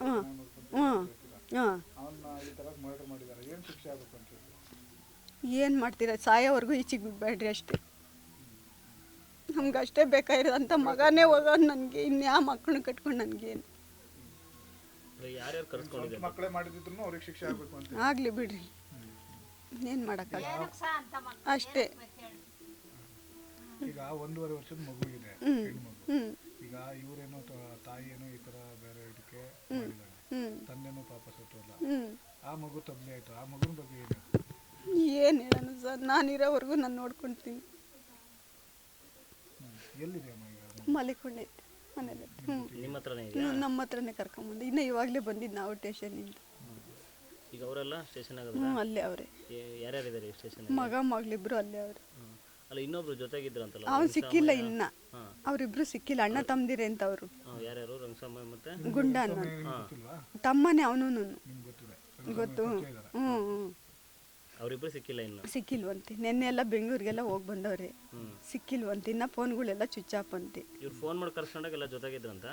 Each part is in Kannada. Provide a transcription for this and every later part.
ಹ್ಞೂ ಹಾಂ ಅವನ್ನ ಈ ಥರ ಮರ್ಡರ್ ಮಾಡಿದ್ದಾರೆ. ಏನು ಶಿಕ್ಷೆ ಆಗ್ಬೇಕು ಅಂತ ಹೇಳಿ. ಏನು ಮಾಡ್ತೀರ? ಸಾಯೋವರೆಗೂ ಈಚೆಗೆ ಬಿಡಬೇಡ್ರಿ ಅಷ್ಟೇ. ನಮ್ಗೆ ಅಷ್ಟೇ ಬೇಕಾಗಿರೋದಂಥ ಮಗನೇ ಹೋಗೋ ನನಗೆ ಇನ್ಯಾ ಮಕ್ಕಳನ್ನ ಕಟ್ಕೊಂಡು ನನಗೇನು ಯಾರ್ಯಾರು ಕರ್ಸ್ಕೊಂಡಿದ್ದಾರೆ? ಮಕ್ಕಳೇ ಮಾಡಿದ್ರು ಅವ್ರಿಗೆ ಶಿಕ್ಷೆ ಆಗ್ಬೇಕು ಅಂತ ಆಗಲಿ ಬಿಡ್ರಿ. ಏನು ಮಾಡೋಕ್ಕಾಗಲ್ಲ. ಅಷ್ಟೇ. ಈಗ ಒಂದೂವರೆ ವರ್ಷದ ಮಗು ಇದೆ ಹ್ಞೂ ಹ್ಞೂ ಈಗ ಇವರೇನೋ ತಾಯಿಯೇನೋ ಈ ತರ ಬೇರೆ ಇದಕ್ಕೆ ಹ್ಞೂ ತಂದೆನೂ ಪಾಪ ಸತ್ತೋಲ್ಲ ಆ ಮಗು ತಬ್ಲಿ ಆಯ್ತು. ಆ ಮಗುನ ಬಗ್ಗೆ ಏನು ಏನು ಹೇಳೋಣ ಸರ್? ನಾನಿರೋವರೆಗೂ ನಾನು ನೋಡ್ಕೊಳ್ತೀನಿ. ಎಲ್ಲಿದೆ ಅಮ್ಮ ಈಗ ಮಲಿಕೊಂಡೈತೆ ಮನೇಲಿ ಹ್ಞೂ ನಿಮ್ಮ ಹತ್ರನೇ ನಮ್ಮ ಹತ್ರನೇ ಕರ್ಕೊಂಬಂದು ಇನ್ನು ಇವಾಗಲೇ ಬಂದಿದ್ದು ನಾವು ಸ್ಟೇಷನಿಂದ ಈಗ ಅವರೆಲ್ಲ ಸ್ಟೇಷನ್ ಹ್ಞೂ ಅಲ್ಲೇ ಅವರೇ. ಯಾರ್ಯಾರಿದ್ದಾರೆ ಸ್ಟೇಷನ್ ಮಗ ಮಗಳಿಬ್ರು ಅಲ್ಲೇ ಅವ್ರೆ. ಅಲ್ಲ ಇನ್ನೊಬ್ರು ಜೊತೆಗಿದ್ರಂತಲ್ಲ ಅವ್ನು ಸಿಕ್ಕಿಲ್ಲ ಇನ್ನ. ಅವರಿಬ್ರು ಸಿಕ್ಕಿಲ್ಲ ಅಣ್ಣ ತಮ್ಮದಿರೆ ಅಂತ ಅವರು. ಯಾರ್ಯಾರು? ರಂಗಸ್ವಾಮಿ ಮತ್ತೆ? ಗುಂಡ ಅನ್ನೋ ತಮ್ಮನೇ ಅವನು ಗೊತ್ತು. ಹ್ಞೂ ಹ್ಞೂ ಅವರಿಬ್ರು ಸಿಕ್ಕಿಲ್ಲ ಇನ್ನು? ಸಿಕ್ಕಿಲ್ವಂತೆ. ನಿನ್ನೆ ಎಲ್ಲ ಬೆಂಗಳೂರಿಗೆಲ್ಲ ಹೋಗಿ ಬಂದವ್ರೆ. ಸಿಕ್ಕಿಲ್ವಂತೆ. ಇನ್ನ ಫೋನ್ಗಳೆಲ್ಲ ಸ್ವಿಚ್ ಆಫ್ ಅಂತೆ. ಇವ್ರು ಫೋನ್ ಮಾಡಿ ಕರ್ಸ್ಕೊಂಡಾಗ ಎಲ್ಲ ಜೊತೆಗಿದ್ರಂತ?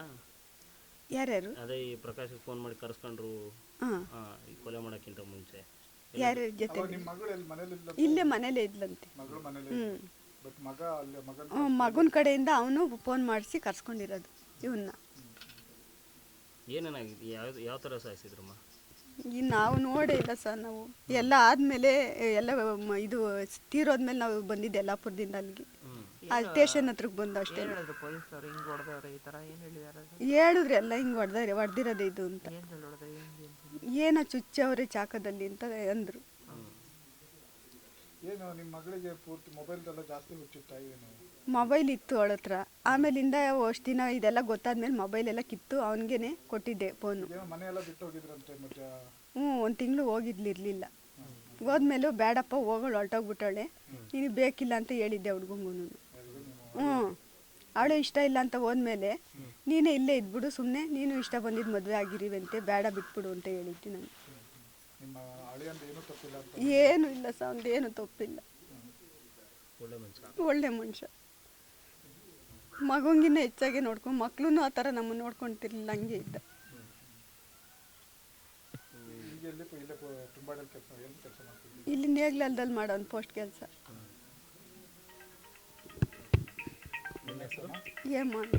ಯಾರ್ಯಾರು? ಅದೇ ಈ ಪ್ರಕಾಶ್ ಫೋನ್ ಮಾಡಿ ಕರ್ಸ್ಕೊಂಡ್ರು. ಹಾಂ. ಹಾಂ ಈ ಕೊಲೆ ಮಾಡೋಕ್ಕಿಂತ ಮುಂಚೆ. ಯಾರ್ಯಾರ ಜೊತೆ ಇಲ್ಲೇ ಮನೇಲೆ ಇದ್ಲಂತೆ. ಹ್ಞೂ ಬಟ್ ಮಗ ಅಲ್ಲಿ ಮಗನ ಮಗನ ಕಡೆಯಿಂದ ಅವನು ಫೋನ್ ಮಾಡಿಸಿ ಕರ್ಸ್ಕೊಂಡಿರೋದು ಇವನ್ನ ಏನೇನಾಗಿದೆ? ಯಾವ ಯಾವ ಥರ ಸಾಯಿಸಿದ್ರಮ್ಮ? ಇನ್ನು ನಾವು ನೋಡೇ ಇಲ್ಲ ಸರ್ ನಾವು. ಎಲ್ಲ ಆದಮೇಲೆ ಎಲ್ಲ ಮ- ಇದು ತೀರೋದ್ಮೇಲೆ ನಾವು ಬಂದಿದ್ದು ಯಲ್ಲಾಪುರದಿಂದ ಅಲ್ಲಿಗೆ. ಆ ಅಲ್ಲಿ ಸ್ಟೇಷನ್ ಹತ್ರಕ್ಕೆ ಬಂದು ಅಷ್ಟೇ. ಹೇಳಿದ್ರು ಪೊಲೀಸರು ಹಿಂಗ್ ಹೊಡೆದವ್ರೆ ಈ ತರ ಏನ್ ಹೇಳಿದಾರೆ ಅದು? ಹೇಳಿದ್ರಿ ಎಲ್ಲ ಹಿಂಗೆ ಹೊಡೆದಾರೆ ಹೊಡೆದಿರೋದು ಇದು ಅಂತ. ಏನ್ ಹೇಳಿ ಹೊಡೆದ್ರೆ ಹೆಂಗೆ ಅಂತ ಏನೋ ಚುಚ್ಚವ್ರೆ ಚಾಕದಲ್ಲಿ ಅಂತ ಅಂದರು. ಏನು ನಿಮ್ಮ ಮಗಳಿಗೆ ಪೂರ್ತಿ ಮೊಬೈಲ್ದೆಲ್ಲ ಜಾಸ್ತಿ ಹುಚ್ಚಿತ್ತ ಏನು? ಮೊಬೈಲ್ ಇತ್ತು ಅವಳ ಹತ್ರ. ಆಮೇಲಿಂದ ಅಷ್ಟು ದಿನ ಇದೆಲ್ಲ ಗೊತ್ತಾದ್ಮೇಲೆ ಮೊಬೈಲ್ ಎಲ್ಲ ಕಿತ್ತು ಅವನಿಗೇನೆ ಕೊಟ್ಟಿದ್ದೆ ಫೋನು. ಏನೋ ಮನೆಯೆಲ್ಲ ಬಿಟ್ಟು ಹೋಗಿದ್ರಂತೆ ಮತ್ತೆ? ಹ್ಞೂ ಒಂದು ತಿಂಗಳು ಹೋಗಿದ್ಲಿರ್ಲಿಲ್ಲ. ಹೋದ್ಮೇಲೂ ಬೇಡಪ್ಪ ಹೋಗೋಳು ಹೊರಟೋಗ್ಬಿಟ್ಟಾಳೆ ನೀನು ಬೇಕಿಲ್ಲ ಅಂತ ಹೇಳಿದ್ದೆ ಹುಡ್ಗಂಗೂ ಹ್ಞೂ. ಅವಳು ಇಷ್ಟ ಇಲ್ಲ ಅಂತ ಹೋದ್ಮೇಲೆ ನೀನೇ ಇಲ್ಲೇ ಇದ್ಬಿಡು ಸುಮ್ಮನೆ ನೀನು ಇಷ್ಟ ಬಂದಿದ್ದು ಮದುವೆ ಆಗಿರಿವಂತೆ ಬೇಡ ಬಿಟ್ಬಿಡು ಅಂತ ಹೇಳಿದ್ದೆ ನಾನು. ಏನೂ ಅಂತ? ಇಲ್ಲ ಸಹ ಏನು ತಪ್ಪಿಲ್ಲ. ಒಳ್ಳೆ ಮನುಷ್ಯ. ಮಗುಂಗಿನ್ನ ಹೆಚ್ಚಾಗಿ ನೋಡ್ಕೊಂಡು ಮಕ್ಕಳೂ ಆ ಥರ ನಮ್ಮನ್ನು ನೋಡ್ಕೊಂತಿರ್ಲಿಲ್ಲ ಹಂಗೆ ಇದ್ದ. ಇಲ್ಲಿ ನೇಗ್ಲಲ್ದಲ್ಲಿ ಮಾಡೋನು ಪೋಸ್ಟ್ ಕೆಲಸ. ನಿಮ್ಮ ಹೆಸರು ಏಮ್ಮ ಅಂತ